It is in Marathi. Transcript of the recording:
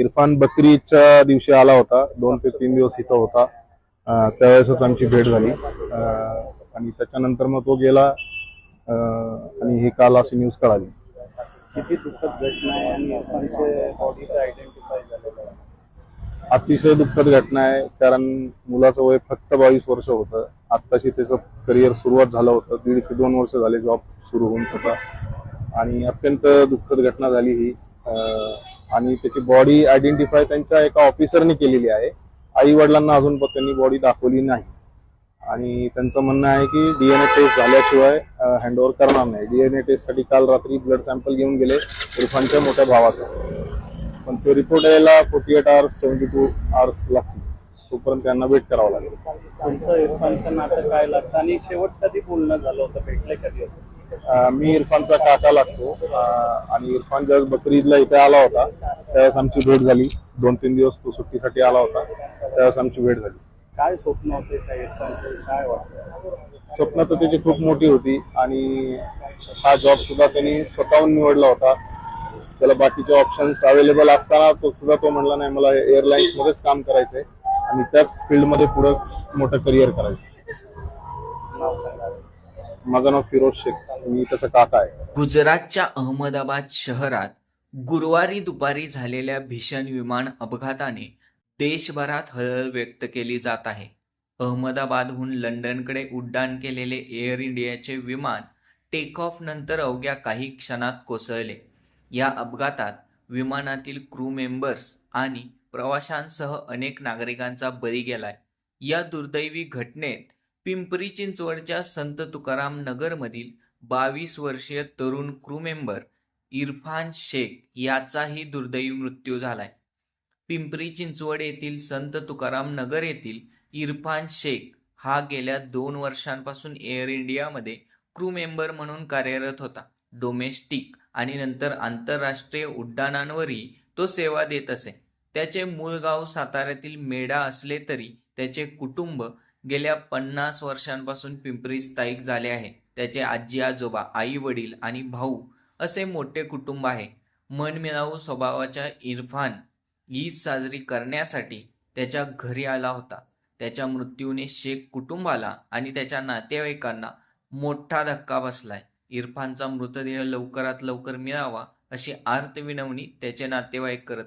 इरफान बकरीच्या दिवशी आला होता. दोन ते तीन दिवस इथं होता. त्यावेळेसच आमची भेट झाली. आणि त्याच्यानंतर मग तो गेला आणि ही काल अशी न्यूज कळाली. किती दुःखद घटना आहे आणि इरफानचे बॉडीचं आयडेंटिफाय झालेलं आहे अतिशय दुःखद घटना आहे. कारण मुलाचं वय फक्त बावीस वर्ष होतं. आत्ताशी त्याचं करिअर सुरुवात झालं होतं. दीड ते दोन वर्ष झाले जॉब सुरू होऊन त्याचा. आणि अत्यंत दुःखद घटना झाली ही. आणि त्याची बॉडी आयडेंटिफाय त्यांच्या एका ऑफिसरने केलेली आहे. आई वडिलांना अजून पण त्यांनी बॉडी दाखवली नाही. आणि त्यांचं म्हणणं आहे की डीएनए टेस्ट झाल्याशिवाय हँडओव्हर करणार नाही. डीएनए टेस्टसाठी काल रात्री ब्लड सॅम्पल घेऊन गेले इरफानच्या मोठ्या भावाचा. पण तो रिपोर्ट यायला forty eight hours seventy two hours लागतील. तोपर्यंत त्यांना वेट करावं लागेल. तुमचं इरफानचं नातं काय लागतं आणि शेवट कधी बोलणं झालं होतं? भेटले कधी होतं? मी इरफानचा काका लागतो. आणि इरफान ज्यावेळेस बकरी ईदला इथे आला होता त्यावेळेस आमची भेट झाली. दोन तीन दिवस तो सुट्टीसाठी आला होता. त्यावेळेस आमची भेट झाली. काय स्वप्न होते काय वाटतं? स्वप्न तर त्याची खूप मोठी होती. आणि हा जॉब सुद्धा त्यांनी स्वतःहून निवडला होता. त्याला बाकीचे ऑप्शन्स अवेलेबल असताना तो सुद्धा तो म्हणला नाही मला एअरलाईन्स मध्येच काम करायचंय. आणि त्याच फील्डमध्ये पुढे मोठं करिअर करायचं माझं नाव फिरोज शेख. मी त्याचा काका आहे. गुजरातच्या अहमदाबाद शहरात गुरुवारी दुपारी झालेल्या भीषण विमान अपघाताने देशभरात हळहळ व्यक्त केली जात आहे. अहमदाबादहून लंडनकडे उड्डाण केलेले एअर इंडियाचे विमान टेक ऑफ नंतर अवघ्या काही क्षणात कोसळले. या अपघातात विमानातील क्रू मेंबर्स आणि प्रवाशांसह अनेक नागरिकांचा बळी गेलाय. या दुर्दैवी घटनेत पिंपरी चिंचवडच्या संत तुकाराम नगरमधील बावीस वर्षीय तरुण क्रू मेंबर इरफान शेख याचाही दुर्दैवी मृत्यू झालाय. पिंपरी चिंचवड येथील संत तुकाराम नगर येथील इरफान शेख हा गेल्या दोन वर्षांपासून एअर इंडियामध्ये क्रू मेंबर म्हणून कार्यरत होता. डोमेस्टिक आणि नंतर आंतरराष्ट्रीय उड्डाणांवरही तो सेवा देत असे. त्याचे मूळ गाव साताऱ्यातील मेढा असले तरी त्याचे कुटुंब गेल्या पन्नास वर्षांपासून पिंपरी स्थायिक झाले आहे. त्याचे आजी आजोबा आई वडील आणि भाऊ असे मोठे कुटुंब आहे. मनमिळावू स्वभावाच्या इरफान ईद साजरी करण्यासाठी त्याच्या घरी आला होता. त्याच्या मृत्यूने शेख कुटुंबाला आणि त्याच्या नातेवाईकांना मोठा धक्का बसलाय. इरफानचा मृतदेह लवकरात लवकर मिळावा अशी आर्त विनवणी त्याचे नातेवाईक करत